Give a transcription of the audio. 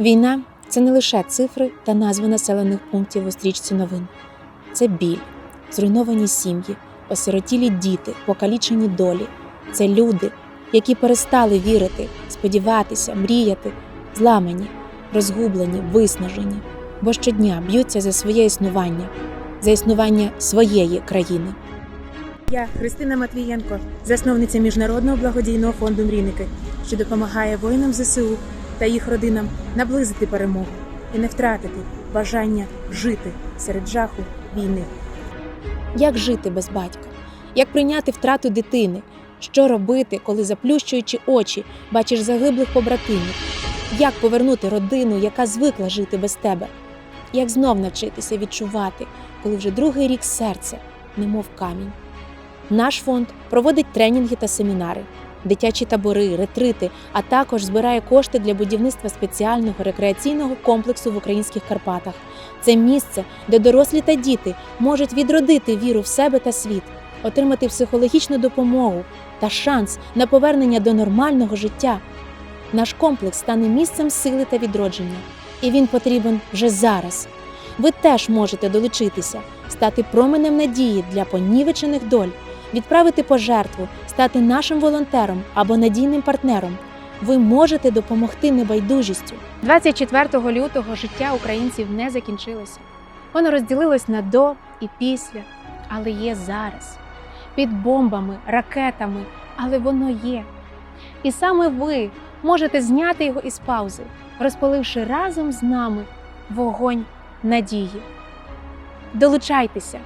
Війна це не лише цифри та назви населених пунктів у стрічці новин. Це біль, зруйновані сім'ї, осиротілі діти, покалічені долі. Це люди, які перестали вірити, сподіватися, мріяти, зламані, розгублені, виснажені, бо щодня б'ються за своє існування, за існування своєї країни. Я Христина Матвієнко, засновниця міжнародного благодійного фонду Мрійники, що допомагає воїнам ЗСУ та їх родинам наблизити перемогу і не втратити бажання жити серед жаху війни. Як жити без батька? Як прийняти втрату дитини? Що робити, коли заплющуючи очі, бачиш загиблих побратимів? Як повернути родину, яка звикла жити без тебе? Як знов навчитися відчувати, коли вже другий рік серце, немов камінь? Наш фонд проводить тренінги та семінари, дитячі табори, ретрити, а також збирає кошти для будівництва спеціального рекреаційного комплексу в українських Карпатах. Це місце, де дорослі та діти можуть відродити віру в себе та світ, отримати психологічну допомогу та шанс на повернення до нормального життя. Наш комплекс стане місцем сили та відродження, і він потрібен вже зараз. Ви теж можете долучитися, стати променем надії для понівечених доль, відправити пожертву, стати нашим волонтером або надійним партнером. Ви можете допомогти небайдужістю. 24 лютого життя українців не закінчилося. Воно розділилось на до і після, але є зараз. Під бомбами, ракетами, але воно є. І саме ви можете зняти його із паузи, розпаливши разом з нами вогонь надії. Долучайтеся,